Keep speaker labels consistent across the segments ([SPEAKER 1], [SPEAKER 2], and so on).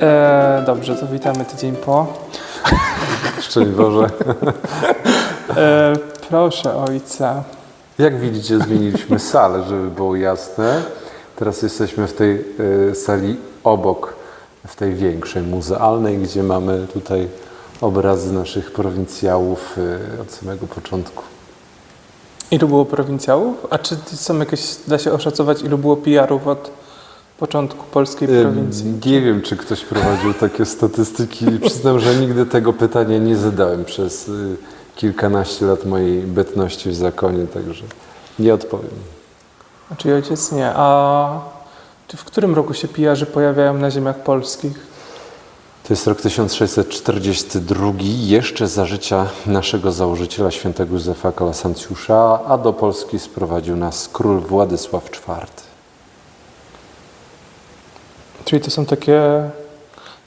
[SPEAKER 1] E, dobrze, to witamy tydzień po.
[SPEAKER 2] Szczęść Boże.
[SPEAKER 1] E, proszę ojca.
[SPEAKER 2] Jak widzicie, zmieniliśmy salę, żeby było jasne. Teraz jesteśmy w tej y, sali obok, w tej większej, muzealnej, gdzie mamy tutaj obrazy naszych prowincjałów y, od samego początku.
[SPEAKER 1] Ilu było prowincjałów? A czy są jakieś, da się oszacować, ilu było PR-ów od początku polskiej prowincji?
[SPEAKER 2] Nie wiem, czy ktoś prowadził takie statystyki. Przyznam, że nigdy tego pytania nie zadałem przez y, kilkanaście lat mojej bytności w zakonie, także nie odpowiem.
[SPEAKER 1] A Czyli ojciec nie. A czy w którym roku się pijarzy pojawiają na ziemiach polskich?
[SPEAKER 2] To jest rok 1642, jeszcze za życia naszego założyciela, świętego Józefa Kalasancjusza, a do Polski sprowadził nas król Władysław IV.
[SPEAKER 1] Czyli to są takie.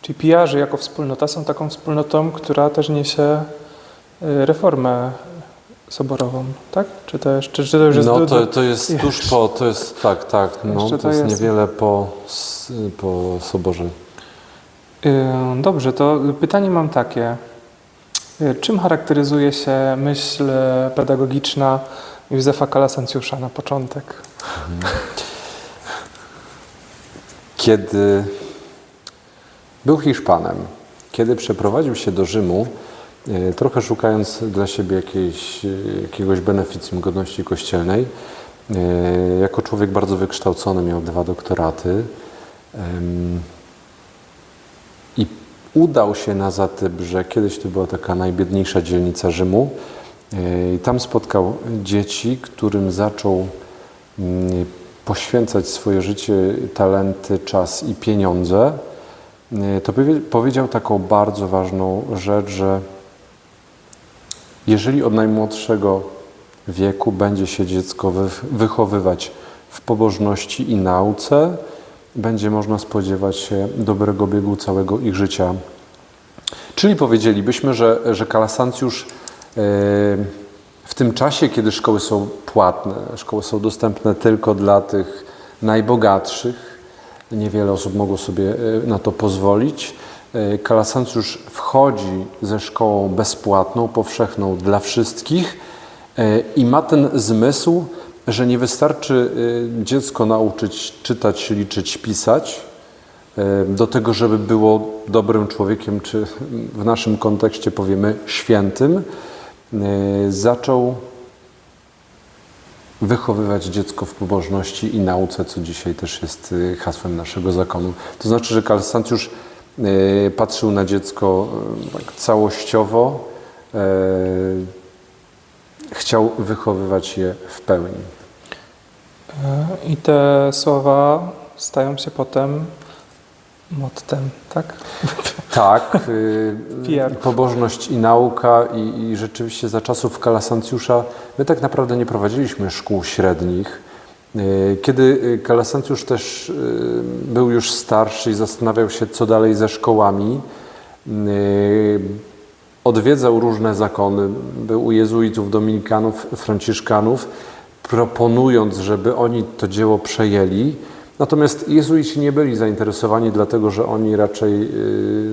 [SPEAKER 1] Czyli pijarzy jako wspólnota są taką wspólnotą, która też niesie y, reformę soborową, tak? Czy to, jeszcze, czy to już jest.
[SPEAKER 2] No to, to jest
[SPEAKER 1] jeszcze.
[SPEAKER 2] tuż po, to jest tak, tak, no, to
[SPEAKER 1] to
[SPEAKER 2] jest
[SPEAKER 1] jest.
[SPEAKER 2] niewiele po, po Soborze.
[SPEAKER 1] Y, Dobrze, to pytanie mam takie. Y, Czym charakteryzuje się myśl pedagogiczna Józefa Kalasancjusza na początek?
[SPEAKER 2] Kiedy był Hiszpanem, kiedy przeprowadził się do Rzymu, e, trochę szukając dla siebie jakiejś, e, jakiegoś beneficjum godności kościelnej, e, jako człowiek bardzo wykształcony, miał dwa doktoraty i udał się na Zatybrze, kiedyś to była taka najbiedniejsza dzielnica Rzymu, i tam spotkał dzieci, którym zaczął mm, poświęcać swoje życie, talenty, czas i pieniądze, e, to powie- powiedział taką bardzo ważną rzecz, że jeżeli od najmłodszego wieku będzie się dziecko wy- wychowywać w pobożności i nauce, będzie można spodziewać się dobrego biegu całego ich życia. Czyli powiedzielibyśmy, że, że Kalasancjusz e, w tym czasie, kiedy szkoły są płatne, szkoły są dostępne tylko dla tych najbogatszych, niewiele osób mogło sobie e, na to pozwolić. e, Kalasancjusz wchodzi ze szkołą bezpłatną, powszechną dla wszystkich e, i ma ten zmysł, że nie wystarczy dziecko nauczyć czytać, liczyć, pisać, do tego, żeby było dobrym człowiekiem, czy w naszym kontekście powiemy świętym, zaczął wychowywać dziecko w pobożności i nauce, co dzisiaj też jest e, hasłem naszego zakonu. To znaczy, że Kalsancjusz e, patrzył na dziecko e, tak całościowo, e, chciał wychowywać je w pełni.
[SPEAKER 1] E, I te słowa stają się potem mottem, tak?
[SPEAKER 2] Tak, y, pobożność i nauka i, i rzeczywiście za czasów Kalasancjusza my tak naprawdę nie prowadziliśmy szkół średnich. Y, Kiedy y, Kalasancjusz też y, był już starszy i zastanawiał się, co dalej ze szkołami, y, odwiedzał różne zakony, był u jezuitów, dominikanów, franciszkanów, proponując, żeby oni to dzieło przejęli. Natomiast jezuici nie byli zainteresowani, dlatego że oni raczej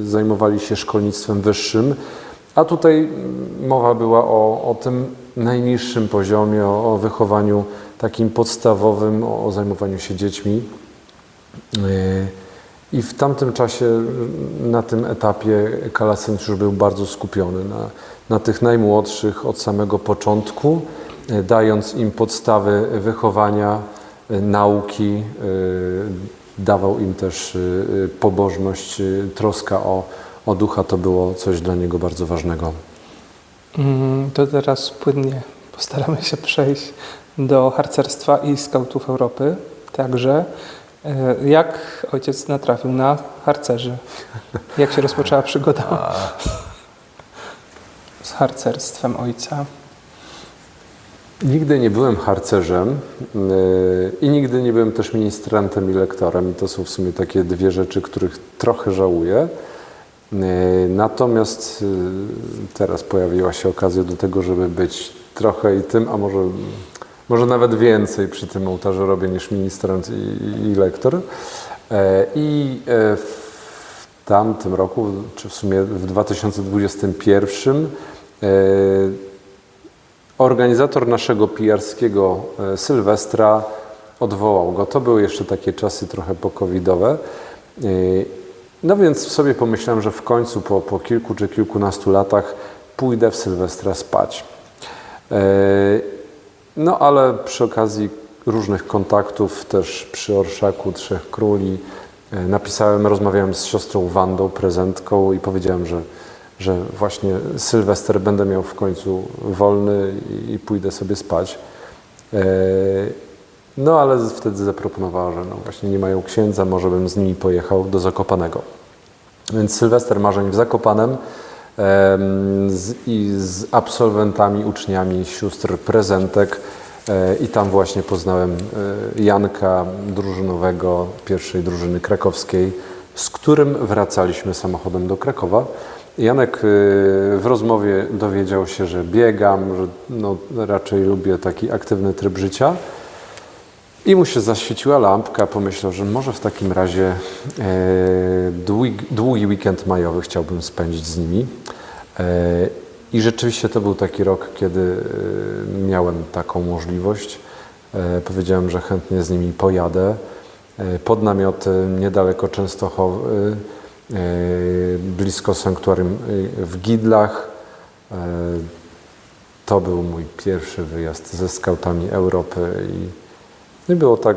[SPEAKER 2] y, zajmowali się szkolnictwem wyższym, a tutaj mm, mowa była o, o tym najniższym poziomie, o, o wychowaniu takim podstawowym, o, o zajmowaniu się dziećmi. Y, I w tamtym czasie, y, na tym etapie, Kalasencjusz był bardzo skupiony na, na tych najmłodszych od samego początku, y, dając im podstawy wychowania, nauki, y, dawał im też y, pobożność, y, troska o, o ducha, to było coś dla niego bardzo ważnego.
[SPEAKER 1] Mm, To teraz płynnie postaramy się przejść do harcerstwa i skautów Europy. Także jak ojciec natrafił na harcerzy? Jak się rozpoczęła przygoda z harcerstwem ojca?
[SPEAKER 2] Nigdy nie byłem harcerzem yy, i nigdy nie byłem też ministrantem i lektorem. I to są w sumie takie dwie rzeczy, których trochę żałuję. Yy, Natomiast yy, teraz pojawiła się okazja do tego, żeby być trochę i tym, a może, może nawet więcej przy tym ołtarzu robię niż ministrant i, i lektor. I w tamtym roku, czy w sumie w 2021, e, organizator naszego pijarskiego e, Sylwestra odwołał go. To były jeszcze takie czasy trochę pokowidowe. E, No więc sobie pomyślałem, że w końcu po, po kilku czy kilkunastu latach pójdę w Sylwestra spać. E, No ale przy okazji różnych kontaktów, też przy Orszaku Trzech Króli, napisałem, rozmawiałem z siostrą Wandą, prezentką i powiedziałem, że, że właśnie Sylwester będę miał w końcu wolny i, pójdę sobie spać. E, No ale wtedy zaproponowała, że no właśnie nie mają księdza, może bym z nimi pojechał do Zakopanego. Więc Sylwester Marzeń w Zakopanem em, z, i z absolwentami, uczniami sióstr prezentek e, i tam właśnie poznałem e, Janka drużynowego pierwszej drużyny krakowskiej, z którym wracaliśmy samochodem do Krakowa. Janek e, w rozmowie dowiedział się, że biegam, że no, raczej lubię taki aktywny tryb życia. I mu się zaświeciła lampka, pomyślał, że może w takim razie e, długi, długi weekend majowy chciałbym spędzić z nimi. E, I rzeczywiście to był taki rok, kiedy e, miałem taką możliwość. Powiedziałem, że chętnie z nimi pojadę. Pod namioty niedaleko Częstochowy, blisko sanktuarium e, w Gidlach. E, to był mój pierwszy wyjazd ze skautami Europy i i było tak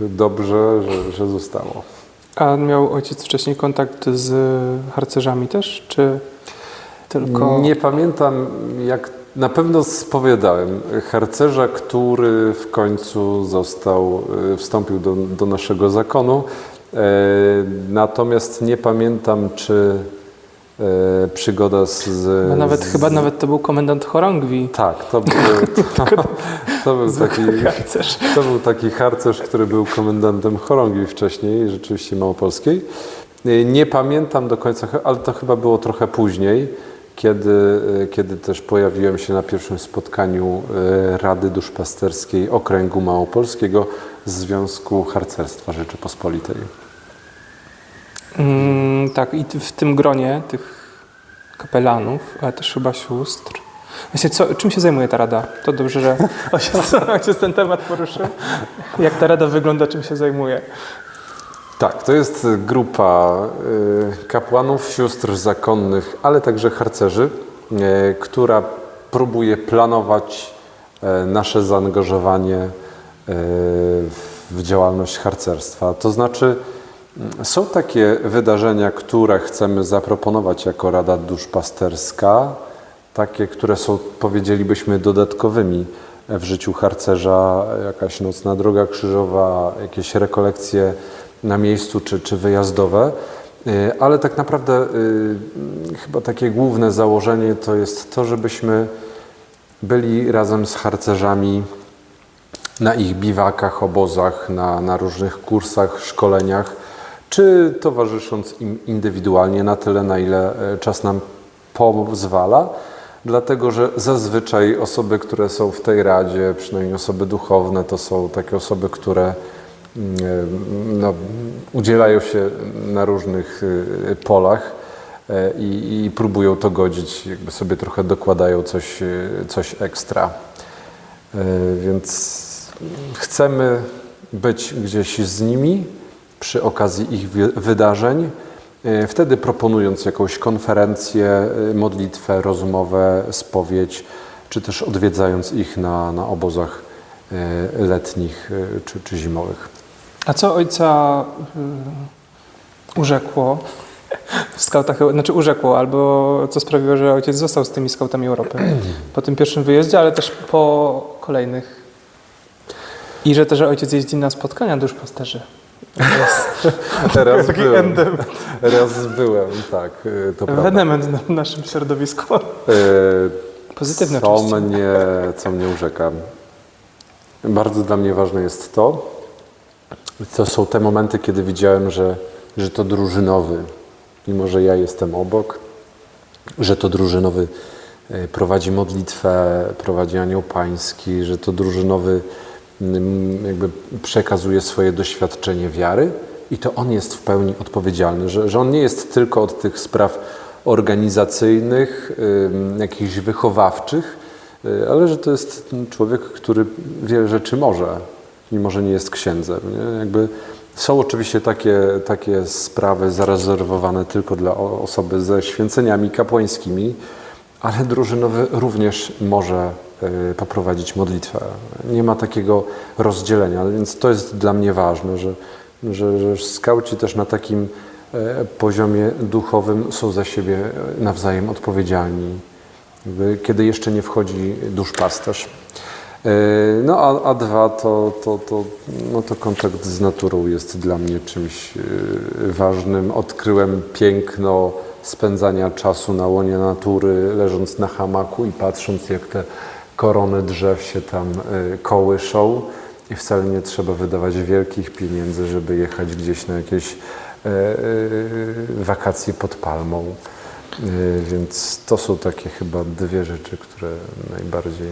[SPEAKER 2] dobrze, że, że zostało.
[SPEAKER 1] A miał ojciec wcześniej kontakt z harcerzami też, czy tylko...
[SPEAKER 2] Nie pamiętam, jak na pewno spowiadałem harcerza, który w końcu został, wstąpił do, do naszego zakonu. E, Natomiast nie pamiętam, czy e, przygoda z. z
[SPEAKER 1] Bo nawet,
[SPEAKER 2] z,
[SPEAKER 1] chyba nawet to był komendant chorągwi.
[SPEAKER 2] Tak, to był, to, to był taki.
[SPEAKER 1] harcerz.
[SPEAKER 2] To był taki harcerz, który był komendantem chorągwi wcześniej, rzeczywiście małopolskiej. Y, Nie pamiętam do końca, ale to chyba było trochę później, kiedy, kiedy też pojawiłem się na pierwszym spotkaniu Rady Duszpasterskiej Okręgu Małopolskiego z Związku Harcerstwa Rzeczypospolitej.
[SPEAKER 1] Mm, tak, i w tym gronie tych kapelanów, ale też chyba sióstr. Właśnie, co, czym się zajmuje ta rada? To dobrze, że ojciec, ten temat poruszył. Jak ta rada wygląda, czym się zajmuje?
[SPEAKER 2] Tak, to jest grupa y, kapłanów, sióstr zakonnych, ale także harcerzy, y, która próbuje planować y, nasze zaangażowanie w działalność harcerstwa. To znaczy, są takie wydarzenia, które chcemy zaproponować jako Rada Duszpasterska, takie, które są, powiedzielibyśmy, dodatkowymi w życiu harcerza, jakaś nocna droga krzyżowa, jakieś rekolekcje na miejscu czy, czy wyjazdowe. Y, Ale tak naprawdę y, chyba takie główne założenie to jest to, żebyśmy byli razem z harcerzami na ich biwakach, obozach, na, na różnych kursach, szkoleniach, czy towarzysząc im indywidualnie na tyle, na ile e, czas nam pozwala, dlatego że zazwyczaj osoby, które są w tej radzie, przynajmniej osoby duchowne, to są takie osoby, które mm, e, no, udzielają się na różnych y, polach e, i, i próbują to godzić, jakby sobie trochę dokładają coś, coś ekstra. E, Więc chcemy być gdzieś z nimi przy okazji ich wydarzeń, e, wtedy proponując jakąś konferencję, e, modlitwę, rozmowę, spowiedź, czy też odwiedzając ich na, na obozach e, letnich czy, czy zimowych.
[SPEAKER 1] A co ojca urzekło w skautach, znaczy urzekło, albo co sprawiło, że ojciec został z tymi skautami Europy po tym pierwszym wyjeździe, ale też po kolejnych. I że też ojciec jeździ na spotkania duszpasterzy.
[SPEAKER 2] Raz
[SPEAKER 1] Taki
[SPEAKER 2] byłem,
[SPEAKER 1] endem.
[SPEAKER 2] raz byłem, tak, e, to prawda.
[SPEAKER 1] Ewenement na- w naszym środowisku.
[SPEAKER 2] E,
[SPEAKER 1] Pozytywne
[SPEAKER 2] co
[SPEAKER 1] oczywiście.
[SPEAKER 2] mnie, co mnie urzeka. Bardzo dla mnie ważne jest to, to są te momenty, kiedy widziałem, że, że to drużynowy, mimo że ja jestem obok, że to drużynowy e, prowadzi modlitwę, prowadzi anioł pański, że to drużynowy jakby przekazuje swoje doświadczenie wiary i to on jest w pełni odpowiedzialny, że, że on nie jest tylko od tych spraw organizacyjnych, jakichś wychowawczych, y, ale że to jest człowiek, który wiele rzeczy może, mimo że nie jest księdzem. Nie? Jakby są oczywiście takie, takie sprawy zarezerwowane tylko dla osoby ze święceniami kapłańskimi, ale drużynowy również może poprowadzić modlitwę. Nie ma takiego rozdzielenia, więc to jest dla mnie ważne, że, że, że skauci też na takim e, poziomie duchowym są za siebie nawzajem odpowiedzialni, kiedy jeszcze nie wchodzi duszpasterz. E, No a, a dwa to, to, to, no to kontakt z naturą jest dla mnie czymś e, ważnym. Odkryłem piękno spędzania czasu na łonie natury, leżąc na hamaku i patrząc jak te korony drzew się tam e, kołyszą i wcale nie trzeba wydawać wielkich pieniędzy, żeby jechać gdzieś na jakieś e, e, wakacje pod palmą. Więc to są takie chyba dwie rzeczy, które najbardziej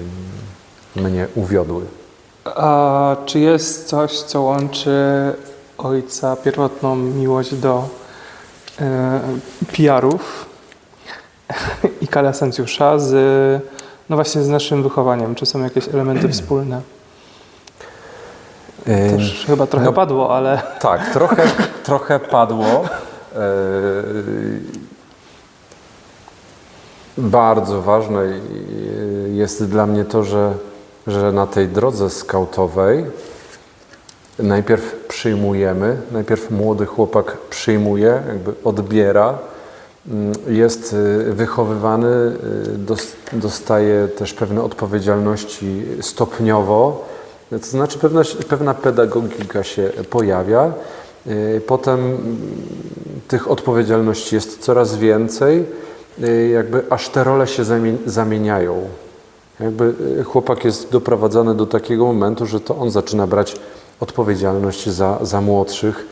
[SPEAKER 2] mnie uwiodły.
[SPEAKER 1] A czy jest coś, co łączy ojca pierwotną miłość do e, PR-ów i kalasencjusza z, no właśnie z naszym wychowaniem? Czy są jakieś elementy wspólne? To już chyba trochę
[SPEAKER 2] no-
[SPEAKER 1] padło, ale
[SPEAKER 2] Tak, trochę, trochę padło. E, Bardzo ważne jest dla mnie to, że, że na tej drodze skautowej najpierw przyjmujemy, najpierw młody chłopak przyjmuje, jakby odbiera, jest y, wychowywany, y, dos- dostaje też pewne odpowiedzialności stopniowo, to znaczy pewna, pewna pedagogika się pojawia. Y, Potem tych odpowiedzialności jest coraz więcej, y, jakby aż te role się zamie- zamieniają. Jakby y, chłopak jest doprowadzany do takiego momentu, że to on zaczyna brać odpowiedzialność za, za młodszych.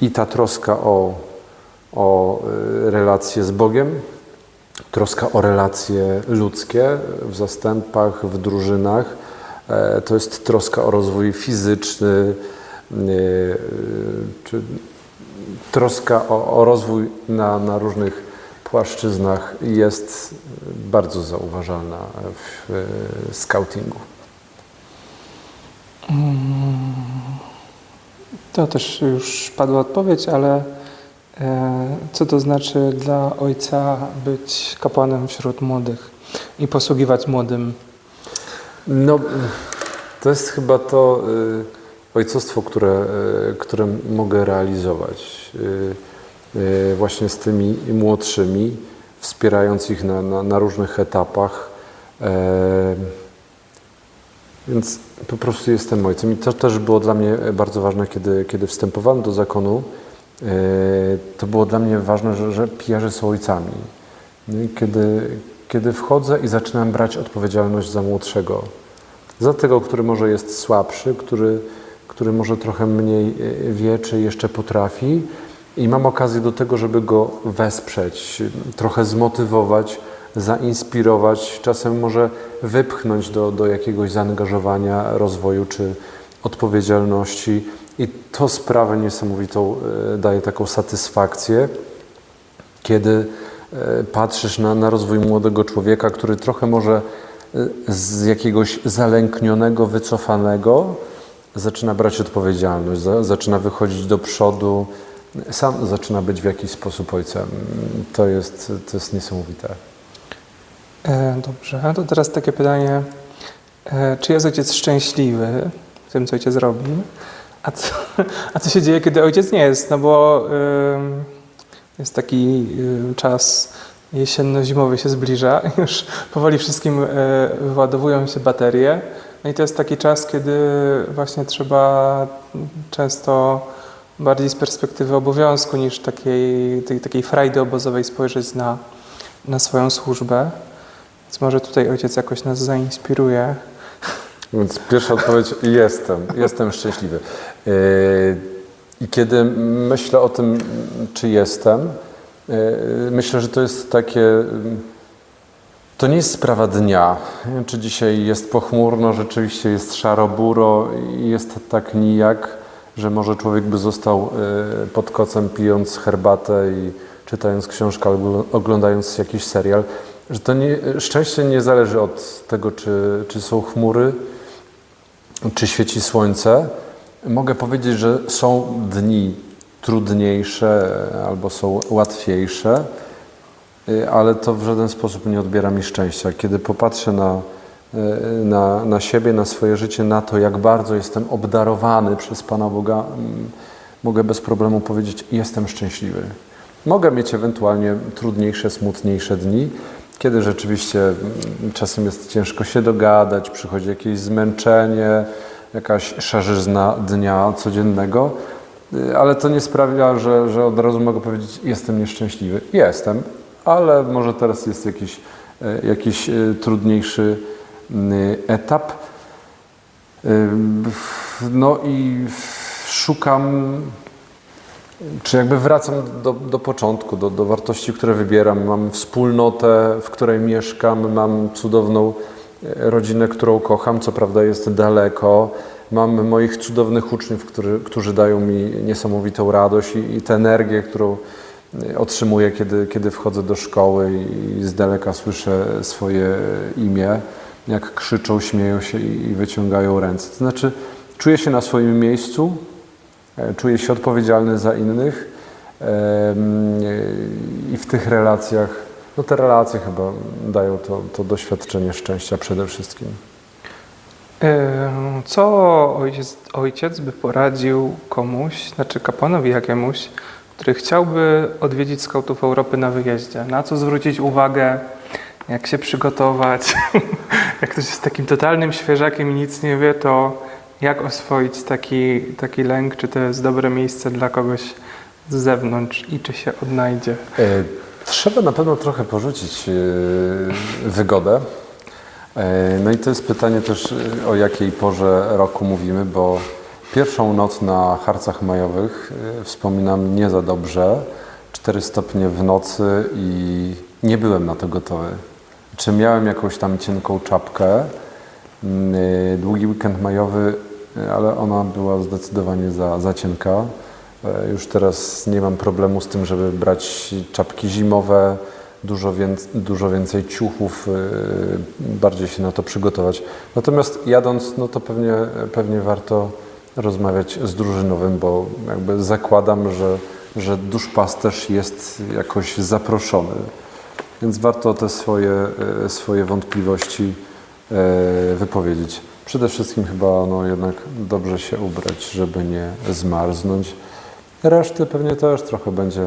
[SPEAKER 2] I ta troska o, o y, relacje z Bogiem, troska o relacje ludzkie w zastępach, w drużynach, e, to jest troska o rozwój fizyczny, y, y, czy troska o, o rozwój na, na różnych płaszczyznach jest bardzo zauważalna w e, scoutingu.
[SPEAKER 1] To też już padła odpowiedź, ale e, co to znaczy dla ojca być kapłanem wśród młodych i posługiwać młodym?
[SPEAKER 2] No, to jest chyba to y, ojcostwo, które, y, które mogę realizować właśnie z tymi młodszymi, wspierając ich na, na, na różnych etapach. Więc po prostu jestem ojcem. I to też było dla mnie bardzo ważne, kiedy, kiedy wstępowałem do zakonu. e, To było dla mnie ważne, że, że pijarzy są ojcami. No kiedy, kiedy wchodzę i zaczynam brać odpowiedzialność za młodszego, za tego, który może jest słabszy, który, który może trochę mniej e, wie, czy jeszcze potrafi, i mam okazję do tego, żeby go wesprzeć, trochę zmotywować, zainspirować, czasem może wypchnąć do, do jakiegoś zaangażowania, rozwoju czy odpowiedzialności. I to sprawę niesamowitą e, daje taką satysfakcję, kiedy e, patrzysz na, na rozwój młodego człowieka, który trochę może e, z jakiegoś zalęknionego, wycofanego zaczyna brać odpowiedzialność, za, zaczyna wychodzić do przodu, sam zaczyna być w jakiś sposób ojcem. To jest, to jest niesamowite.
[SPEAKER 1] E, Dobrze, to teraz takie pytanie. E, Czy jest ojciec szczęśliwy w tym, co ojciec robi? A co, a co się dzieje, kiedy ojciec nie jest? No bo jest taki czas jesienno-zimowy się zbliża już powoli wszystkim e, wyładowują się baterie. No i to jest taki czas, kiedy właśnie trzeba często bardziej z perspektywy obowiązku niż takiej, tej, takiej frajdy obozowej spojrzeć na, na swoją służbę. Więc może tutaj ojciec jakoś nas zainspiruje.
[SPEAKER 2] Więc pierwsza odpowiedź, jestem, jestem szczęśliwy. Yy, I kiedy myślę o tym, czy jestem, yy, myślę, że to jest takie, To nie jest sprawa dnia. Czy dzisiaj jest pochmurno, rzeczywiście jest szaro-buro i jest tak nijak, że może człowiek by został pod kocem pijąc herbatę i czytając książkę albo oglądając jakiś serial. Że to nie, szczęście nie zależy od tego, czy, czy są chmury, czy świeci słońce. Mogę powiedzieć, że są dni trudniejsze albo są łatwiejsze, y, ale to w żaden sposób nie odbiera mi szczęścia. Kiedy popatrzę na, y, na, na siebie, na swoje życie, na to, jak bardzo jestem obdarowany przez Pana Boga, mm, mogę bez problemu powiedzieć, jestem szczęśliwy. Mogę mieć ewentualnie trudniejsze, smutniejsze dni, kiedy rzeczywiście mm, czasem jest ciężko się dogadać, przychodzi jakieś zmęczenie, jakaś szarzyzna dnia codziennego, y, ale to nie sprawia, że, że od razu mogę powiedzieć, jestem nieszczęśliwy. Jestem, ale może teraz jest jakiś, y, jakiś y, trudniejszy y, etap. No i szukam czy jakby wracam do, do początku, do, do wartości, które wybieram. Mam wspólnotę, w której mieszkam, mam cudowną e, rodzinę, którą kocham, co prawda jest daleko. Mam moich cudownych uczniów, którzy, którzy dają mi niesamowitą radość i, i tę energię, którą e, otrzymuję, kiedy, kiedy wchodzę do szkoły i, z daleka słyszę swoje imię, jak krzyczą, śmieją się i, i wyciągają ręce. To znaczy, czuję się na swoim miejscu, Czuję się odpowiedzialny za innych e, i w tych relacjach, no te relacje chyba dają to, to doświadczenie szczęścia przede wszystkim.
[SPEAKER 1] E, Co ojciec, ojciec by poradził komuś, znaczy kapłanowi jakiemuś, który chciałby odwiedzić skautów Europy na wyjeździe? Na co zwrócić uwagę? Jak się przygotować? jak ktoś jest takim totalnym świeżakiem i nic nie wie, to jak oswoić taki, taki lęk? Czy to jest dobre miejsce dla kogoś z zewnątrz i czy się odnajdzie?
[SPEAKER 2] E, Trzeba na pewno trochę porzucić e, wygodę. E, No i to jest pytanie też, o jakiej porze roku mówimy, bo pierwszą noc na harcach majowych wspominam nie za dobrze. 4 stopnie w nocy i nie byłem na to gotowy. Czy miałem jakąś tam cienką czapkę? Mm, Długi weekend majowy, ale ona była zdecydowanie za, za cienka. E, Już teraz nie mam problemu z tym, żeby brać czapki zimowe, dużo, więc, dużo więcej ciuchów, e, bardziej się na to przygotować. Natomiast jadąc, no to pewnie, pewnie warto rozmawiać z drużynowym, bo jakby zakładam, że, że duszpasterz jest jakoś zaproszony. Więc warto te swoje, e, swoje wątpliwości wypowiedzieć. Przede wszystkim chyba no, jednak dobrze się ubrać, żeby nie zmarznąć. Reszty pewnie też trochę będzie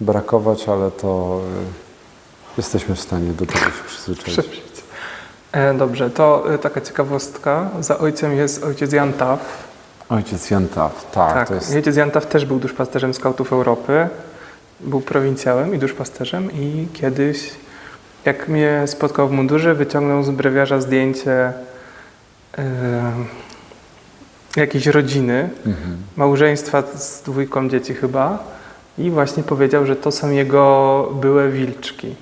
[SPEAKER 2] brakować, ale to e, jesteśmy w stanie do tego się przyzwyczaić.
[SPEAKER 1] E, Dobrze, to e, taka ciekawostka. Za ojcem jest ojciec Jan Taf.
[SPEAKER 2] Ojciec Jan Taf, tak,
[SPEAKER 1] Tak,
[SPEAKER 2] jest
[SPEAKER 1] ojciec Jan Taf też był duszpasterzem skautów Europy. Był prowincjałem i duszpasterzem i kiedyś, jak mnie spotkał w mundurze, wyciągnął z brewiarza zdjęcie jakiejś rodziny,
[SPEAKER 2] mhm.
[SPEAKER 1] małżeństwa z dwójką dzieci chyba i właśnie powiedział, że to są jego byłe wilczki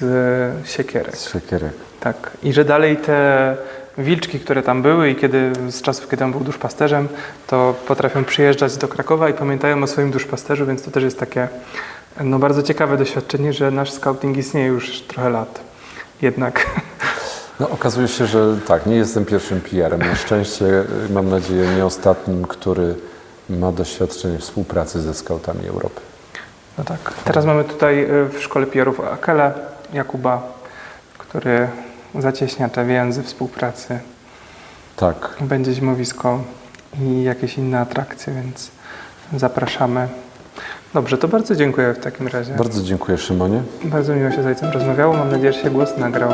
[SPEAKER 1] z siekierek.
[SPEAKER 2] z siekierek.
[SPEAKER 1] Tak. I że dalej te wilczki, które tam były i kiedy z czasów, kiedy on był duszpasterzem, to potrafią przyjeżdżać do Krakowa i pamiętają o swoim duszpasterzu, więc to też jest takie no, bardzo ciekawe doświadczenie, że nasz scouting istnieje już trochę lat. Jednak
[SPEAKER 2] No, okazuje się, że tak, nie jestem pierwszym PR-em. Na szczęście, mam nadzieję, nie ostatnim, który ma doświadczenie współpracy ze skautami Europy.
[SPEAKER 1] no tak. Teraz mamy tutaj y, w szkole PR-ów Akele Jakuba, który zacieśnia te więzy współpracy.
[SPEAKER 2] Tak,
[SPEAKER 1] Będzie zimowisko i jakieś inne atrakcje, więc zapraszamy. Dobrze, to bardzo dziękuję w takim razie.
[SPEAKER 2] bardzo dziękuję Szymonie.
[SPEAKER 1] Bardzo miło się z ojcem rozmawiało. Mam nadzieję, że się głos nagrał.